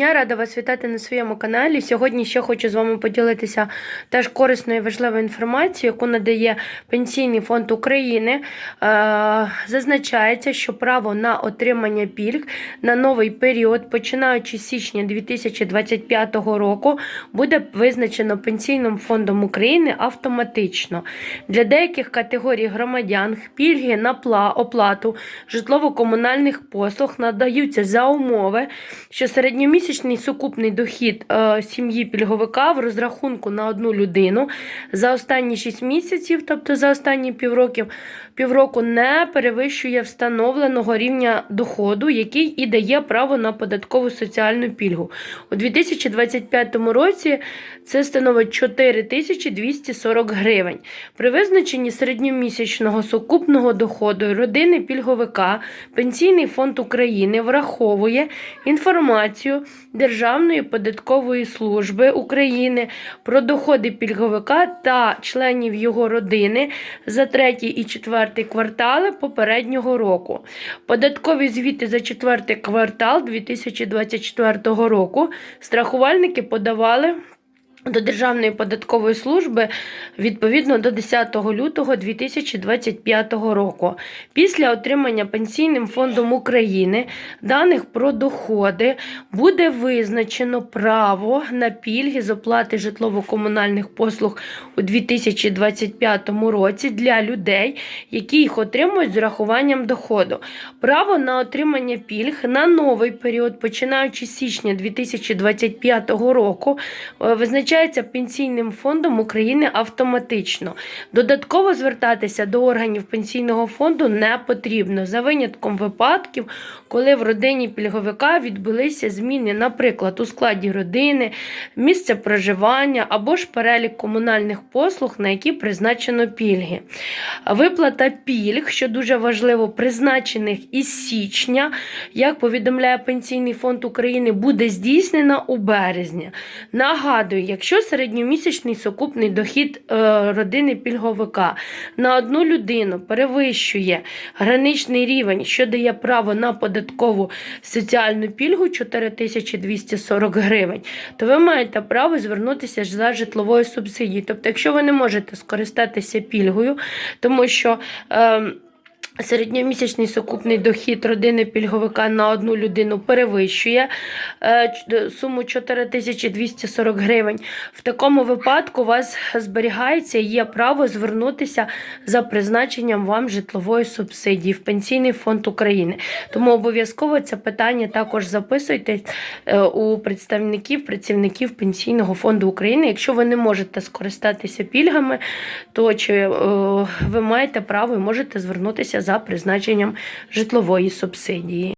Я рада вас вітати на своєму каналі. Сьогодні ще хочу з вами поділитися теж корисною і важливою інформацією, яку надає Пенсійний фонд України. Е, зазначається, що право на отримання пільг на новий період, починаючи з січня 2025 року, буде визначено Пенсійним фондом України автоматично. Для деяких категорій громадян пільги на оплату житлово-комунальних послуг надаються за умови, що середньомісячний сукупний дохід е, сім'ї пільговика в розрахунку на одну людину за останні 6 місяців, тобто за останні півроків, півроку, не перевищує встановленого рівня доходу, який і дає право на податкову соціальну пільгу. У 2025 році це становить 4240 гривень. При визначенні середньомісячного сукупного доходу родини пільговика Пенсійний фонд України враховує інформацію Державної податкової служби України про доходи пільговика та членів його родини за третій і четвертий квартали попереднього року. Податкові звіти за четвертий квартал 2024 року страхувальники подавали до Державної податкової служби відповідно до 10 лютого 2025 року. Після отримання Пенсійним фондом України даних про доходи буде визначено право на пільги з оплати житлово-комунальних послуг у 2025 році для людей, які їх отримують з урахуванням доходу. Право на отримання пільг на новий період, починаючи з січня 2025 року, е, визначається Пенсійним фондом України автоматично. Додатково звертатися до органів пенсійного фонду не потрібно за винятком випадків, коли в родині пільговика відбулися зміни, наприклад, у складі родини, місце проживання або ж перелік комунальних послуг, на які призначено пільги. Виплата пільг, що дуже важливо, призначених із січня, як повідомляє Пенсійний фонд України, буде здійснена у березні. Нагадую, якщо середньомісячний сукупний дохід е, родини пільговика на одну людину перевищує граничний рівень, що дає право на податкову соціальну пільгу 4240 гривень, то ви маєте право звернутися за житловою субсидією. Тобто, якщо ви не можете скористатися пільгою, тому що. Е, Середньомісячний сукупний дохід родини пільговика на одну людину перевищує е, ч- суму 4240 гривень. В такому випадку у вас зберігається є право звернутися за призначенням вам житлової субсидії в Пенсійний фонд України. Тому обов'язково це питання також записуйте е, у представників, працівників Пенсійного фонду України. Якщо ви не можете скористатися пільгами, то чи е, ви маєте право і можете звернутися за призначенням житлової субсидії.